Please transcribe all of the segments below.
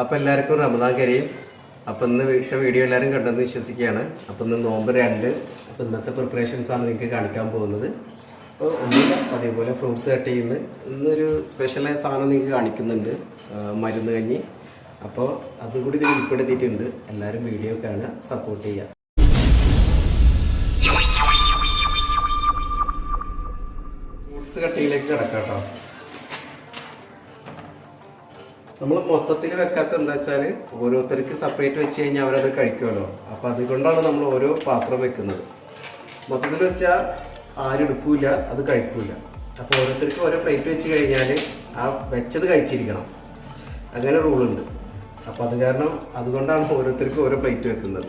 അപ്പൊ എല്ലാവർക്കും റമദാൻ കരീം. അപ്പൊ ഇന്ന് വീട്ടിലെ വീഡിയോ എല്ലാവരും കണ്ടെന്ന് വിശ്വസിക്കുകയാണ്. അപ്പൊ ഇന്ന് നോമ്പ് രണ്ട്. അപ്പൊ ഇന്നത്തെ പ്രിപ്പറേഷൻസ് ആണ് നിങ്ങൾക്ക് കാണിക്കാൻ പോകുന്നത്. അപ്പോൾ ഒന്നുമില്ല അതേപോലെ ഫ്രൂട്ട്സ് കട്ട് ചെയ്യുന്ന. ഇന്നൊരു സ്പെഷ്യലായ സാധനം നിങ്ങൾക്ക് കാണിക്കുന്നുണ്ട്. മരുന്ന് കഞ്ഞി. അപ്പോൾ അതും കൂടി ഇതിൽ ഉൾപ്പെടുത്തിയിട്ടുണ്ട്. എല്ലാവരും വീഡിയോ കാണുക സപ്പോർട്ട് ചെയ്യുക. ഫ്രൂട്ട്സ് കട്ടിങ്ങിലേക്ക് കിടക്കാം കേട്ടോ. നമ്മൾ മൊത്തത്തിൽ വെക്കാത്ത എന്താ വെച്ചാൽ ഓരോരുത്തർക്ക് സെപ്പറേറ്റ് വെച്ച് കഴിഞ്ഞാൽ അവരത് കഴിക്കുമല്ലോ. അപ്പോൾ അതുകൊണ്ടാണ് നമ്മൾ ഓരോ പാത്രം വെക്കുന്നത്. മൊത്തത്തിൽ വെച്ചാൽ ആരും എടുക്കൂല അത് കഴിക്കൂല. അപ്പോൾ ഓരോരുത്തർക്ക് ഓരോ പ്ലേറ്റ് വെച്ച് കഴിഞ്ഞാൽ ആ വെച്ചത് കഴിച്ചിരിക്കണം. അങ്ങനെ റൂളുണ്ട് അപ്പോൾ അത് കാരണം അതുകൊണ്ടാണ് ഓരോരുത്തർക്ക് ഓരോ പ്ലേറ്റ് വെക്കുന്നത്.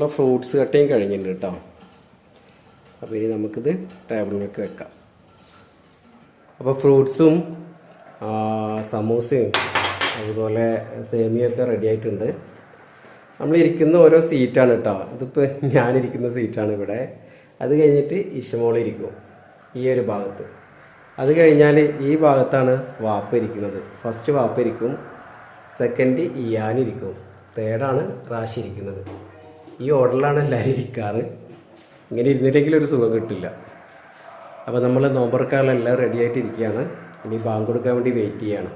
നമ്മളെ ഫ്രൂട്ട്സ് കട്ടയും കഴിഞ്ഞിട്ടുണ്ട് കേട്ടോ. അപ്പോൾ ഇനി നമുക്കിത് ടേബിളിലേക്ക് വെക്കാം. അപ്പോൾ ഫ്രൂട്ട്സും സമൂസയും അതുപോലെ സേമിയൊക്കെ റെഡി ആയിട്ടുണ്ട്. നമ്മളിരിക്കുന്ന ഓരോ സീറ്റാണ് കേട്ടോ. ഇതിപ്പോൾ ഞാനിരിക്കുന്ന സീറ്റാണ് ഇവിടെ. അത് കഴിഞ്ഞിട്ട് ഇഷമോളിരിക്കും ഈ ഒരു ഭാഗത്ത്. അത് കഴിഞ്ഞാൽ ഈ ഭാഗത്താണ് വാപ്പ ഇരിക്കുന്നത്. ഫസ്റ്റ് വാപ്പ ഇരിക്കും. സെക്കൻഡ് ഇയാനിരിക്കും തേർഡാണ് റാഷി ഇരിക്കുന്നത്. ഈ ഓർഡറിലാണ് എല്ലാവരും ഇരിക്കാറ്? ഇങ്ങനെ ഇരുന്നില്ലെങ്കിൽ ഒരു സുഖം കിട്ടില്ല. അപ്പോൾ നമ്മൾ നോമ്പറക്കാളെല്ലാം റെഡി ആയിട്ട് ഇരിക്കുകയാണ്. ഇനി ബാങ്ക് കൊടുക്കാൻ വേണ്ടി വെയിറ്റ് ചെയ്യാണ്.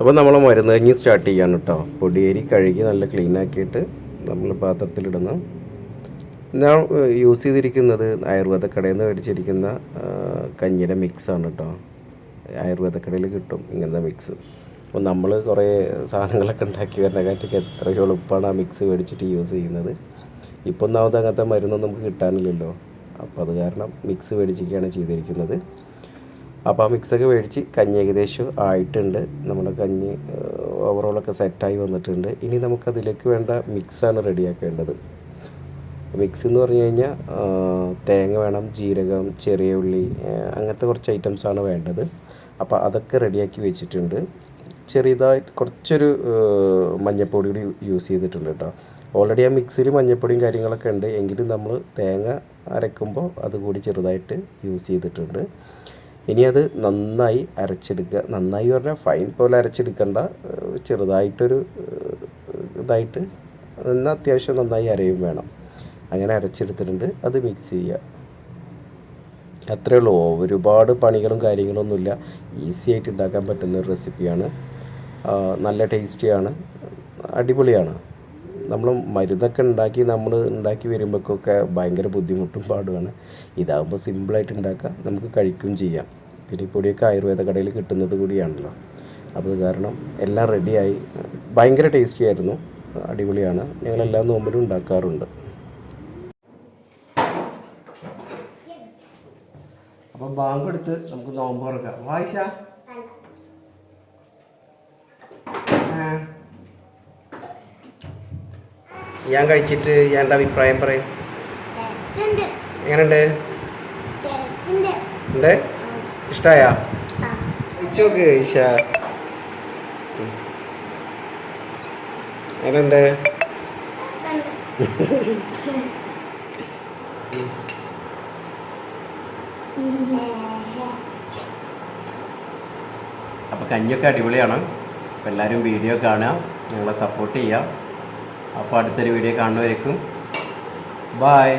അപ്പോൾ നമ്മൾ മരുന്ന് കഞ്ഞി സ്റ്റാർട്ട് ചെയ്യാണ് കേട്ടോ പൊടിയേരി കഴുകി നല്ല ക്ലീൻ ആക്കിയിട്ട് നമ്മൾ പാത്രത്തിലിടുന്നു. ഞാൻ യൂസ് ചെയ്തിരിക്കുന്നത് ആയുർവേദ കടയിൽ നിന്ന് മേടിച്ചിരിക്കുന്ന കഞ്ഞിയുടെ മിക്സാണ് കേട്ടോ ആയുർവേദ കടയിൽ കിട്ടും ഇങ്ങനത്തെ മിക്സ് അപ്പോൾ നമ്മൾ കുറേ സാധനങ്ങളൊക്കെ ഉണ്ടാക്കി വരുന്നതിനെക്കാട്ടിക്ക് എത്രയോ എളുപ്പമാണ് ആ മിക്സ് മേടിച്ചിട്ട് യൂസ് ചെയ്യുന്നത്. ഇപ്പം ഒന്നാമത് അങ്ങനത്തെ മരുന്നൊന്നും നമുക്ക് കിട്ടാനില്ലല്ലോ. അപ്പോൾ അത് കാരണം മിക്സ് മേടിച്ചിരിക്കുകയാണ് ചെയ്തിരിക്കുന്നത്. അപ്പോൾ ആ മിക്സൊക്കെ മേടിച്ച് കഞ്ഞി ഏകദേശം ആയിട്ടുണ്ട്. നമ്മുടെ കഞ്ഞി ഓവറോളൊക്കെ സെറ്റായി വന്നിട്ടുണ്ട്. ഇനി നമുക്കതിലേക്ക് വേണ്ട മിക്സാണ് റെഡിയാക്കേണ്ടത്. മിക്സ് എന്ന് പറഞ്ഞു കഴിഞ്ഞാൽ തേങ്ങ വേണം ജീരകം ചെറിയ ഉള്ളി അങ്ങനത്തെ കുറച്ച് ഐറ്റംസാണ് വേണ്ടത്. അപ്പോൾ അതൊക്കെ റെഡിയാക്കി വെച്ചിട്ടുണ്ട്. ചെറിയതായിട്ട് കുറച്ചൊരു മഞ്ഞൾപ്പൊടി കൂടി യൂസ് ചെയ്തിട്ടുണ്ട് കേട്ടോ ഓൾറെഡി ആ മിക്സിൽ മഞ്ഞൾപ്പൊടിയും കാര്യങ്ങളൊക്കെ ഉണ്ട്. എങ്കിലും നമ്മൾ തേങ്ങ അരക്കുമ്പോൾ അതുകൂടി ചെറുതായിട്ട് യൂസ് ചെയ്തിട്ടുണ്ട്. ഇനി അത് നന്നായി അരച്ചെടുക്കുക. നന്നായി പറഞ്ഞാൽ ഫൈൻ പോലെ അരച്ചെടുക്കണ്ട. ചെറുതായിട്ടൊരു ഇതായിട്ട് എന്നാൽ അത്യാവശ്യം നന്നായി അരയും വേണം. അങ്ങനെ അരച്ചെടുത്തിട്ടുണ്ട്. അത് മിക്സ് ചെയ്യുക. അത്രേ ഉള്ളൂ. ഒരുപാട് പണികളും കാര്യങ്ങളൊന്നുമില്ല. ഈസി ആയിട്ട് ഉണ്ടാക്കാൻ പറ്റുന്ന ഒരു റെസിപ്പിയാണ് നല്ല ടേസ്റ്റിയാണ്. അടിപൊളിയാണ്. നമ്മൾ മരുന്നൊക്കെ ഉണ്ടാക്കി നമ്മൾ ഉണ്ടാക്കി വരുമ്പോഴൊക്കെ ഭയങ്കര ബുദ്ധിമുട്ടും പാടുമാണ്. ഇതാകുമ്പോൾ സിമ്പിളായിട്ട് ഉണ്ടാക്കാം. നമുക്ക് കഴിക്കുകയും ചെയ്യാം. പിന്നെ പൊടിയൊക്കെ ആയുർവേദ കടയിൽ കിട്ടുന്നത് കൂടിയാണല്ലോ. അപ്പോൾ കാരണം എല്ലാം റെഡിയായി ഭയങ്കര ടേസ്റ്റി ആയിരുന്നു. അടിപൊളിയാണ്. ഞങ്ങൾ എല്ലാ നോമ്പിലും ഉണ്ടാക്കാറുണ്ട്. അപ്പം ബാങ്ക് എടുത്ത് നമുക്ക് നോമ്പ് തുറക്കാം. വായിച്ച? ഞാൻ കഴിച്ചിട്ട് ഞാൻ എന്താ അഭിപ്രായം പറയും. എങ്ങനെയുണ്ട്? ടേസ്റ്റ് ഉണ്ട്? ഉണ്ട് കഴിച്ചോക്ക് ഈശ. എങ്ങനെയുണ്ട്? ടേസ്റ്റ് ഉണ്ട് അപ്പോൾ കഞ്ഞിയൊക്കെ അടിപൊളിയാണ്. അപ്പോൾ എല്ലാവരും വീഡിയോ കാണുക ഞങ്ങളെ സപ്പോർട്ട് ചെയ്യുക. അപ്പോൾ അടുത്തൊരു വീഡിയോ കാണുന്നവരേക്കും ബായ്.